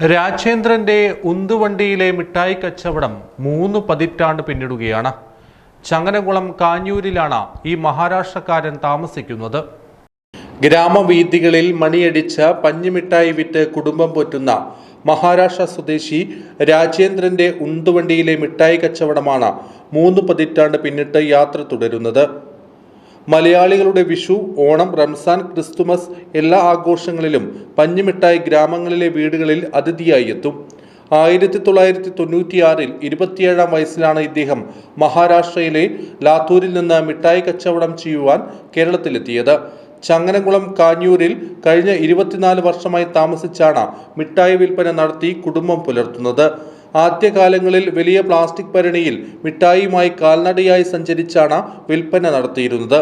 രാജേന്ദ്രന്റെ ഉന്തുവണ്ടിയിലെ മിഠായി കച്ചവടം മൂന്ന് പതിറ്റാണ്ട് പിന്നിടുകയാണ്. ചങ്ങനകുളം കാഞ്ഞൂരിലാണ് ഈ മഹാരാഷ്ട്രക്കാരൻ താമസിക്കുന്നത്. ഗ്രാമവീഥികളിൽ മണിയടിച്ച പഞ്ഞിമിഠായി വിറ്റ് കുടുംബം പോറ്റുന്ന മഹാരാഷ്ട്ര സ്വദേശി രാജേന്ദ്രന്റെ ഉന്തുവണ്ടിയിലെ മിഠായി കച്ചവടമാണ് മൂന്ന് പതിറ്റാണ്ട് പിന്നിട്ട് യാത്ര തുടരുന്നത്. മലയാളികളുടെ വിഷു ഓണം റംസാൻ ക്രിസ്തുമസ് എല്ലാ ആഘോഷങ്ങളിലും പഞ്ഞിമിഠായി ഗ്രാമങ്ങളിലെ വീടുകളിൽ അതിഥിയായി എത്തും. ആയിരത്തി തൊള്ളായിരത്തി തൊണ്ണൂറ്റിയാറിൽ ഇരുപത്തിയേഴാം വയസ്സിലാണ് ഇദ്ദേഹം മഹാരാഷ്ട്രയിലെ ലാത്തൂരിൽ നിന്ന് മിഠായി കച്ചവടം ചെയ്യുവാൻ കേരളത്തിലെത്തിയത്. ചങ്ങനകുളം കാഞ്ഞൂരിൽ കഴിഞ്ഞ ഇരുപത്തിനാല് വർഷമായി താമസിച്ചാണ് മിഠായി വിൽപ്പന നടത്തി കുടുംബം പുലർത്തുന്നത്. ആദ്യകാലങ്ങളിൽ വലിയ പ്ലാസ്റ്റിക് ഭരണിയിൽ മിഠായിയുമായി കാൽനടയായി സഞ്ചരിച്ചാണ് വിൽപ്പന നടത്തിയിരുന്നത്.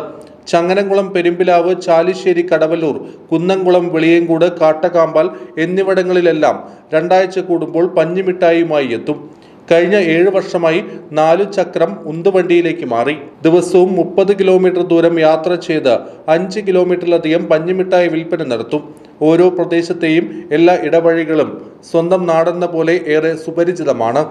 ചങ്ങനംകുളം പെരുമ്പിലാവ് ചാലിശ്ശേരി കടവല്ലൂർ കുന്നംകുളം വെളിയങ്കോട് കാട്ടകാമ്പാൽ എന്നിവിടങ്ങളിലെല്ലാം രണ്ടാഴ്ച കൂടുമ്പോൾ പഞ്ഞിമിഠായിയുമായി എത്തും. കഴിഞ്ഞ ഏഴ് വർഷമായി നാലു ചക്രം ഉന്തുവണ്ടിയിലേക്ക് മാറി. ദിവസവും മുപ്പത് കിലോമീറ്റർ ദൂരം യാത്ര ചെയ്ത് അഞ്ച് കിലോമീറ്ററിലധികം പഞ്ഞിമിഠായി വിൽപ്പന നടത്തും. ഓരോ പ്രദേശത്തെയും എല്ലാ ഇടവഴികളും സ്വന്തം നാടെന്ന പോലെ ഏറെ സുപരിചിതമാണ്.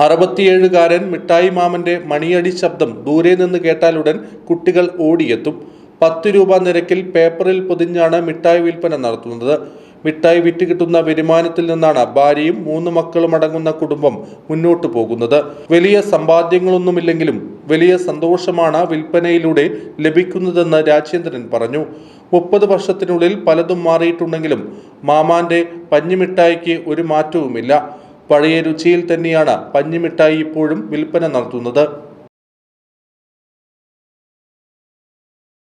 അറുപത്തിയേഴുകാരൻ മിഠായി മാമന്റെ മണിയടി ശബ്ദം ദൂരെ നിന്ന് കേട്ടാലുടൻ കുട്ടികൾ ഓടിയെത്തും. പത്ത് രൂപ നിരക്കിൽ പേപ്പറിൽ പൊതിഞ്ഞാണ് മിഠായി വിൽപ്പന നടത്തുന്നത്. മിഠായി വിറ്റ് കിട്ടുന്ന വരുമാനത്തിൽ നിന്നാണ് ഭാര്യയും മൂന്ന് മക്കളും അടങ്ങുന്ന കുടുംബം മുന്നോട്ടു പോകുന്നത്. വലിയ സമ്പാദ്യങ്ങളൊന്നുമില്ലെങ്കിലും വലിയ സന്തോഷമാണ് വിൽപ്പനയിലൂടെ ലഭിക്കുന്നതെന്ന് രാജേന്ദ്രൻ പറഞ്ഞു. മുപ്പത് വർഷത്തിനുള്ളിൽ പലതും മാറിയിട്ടുണ്ടെങ്കിലും മാമാന്റെ പഞ്ഞിമിഠായിക്ക് ഒരു മാറ്റവുമില്ല. പഴയ രുചിയിൽ തന്നെയാണ് പഞ്ഞിമിഠായി ഇപ്പോഴും വിൽപ്പന നടത്തുന്നത്.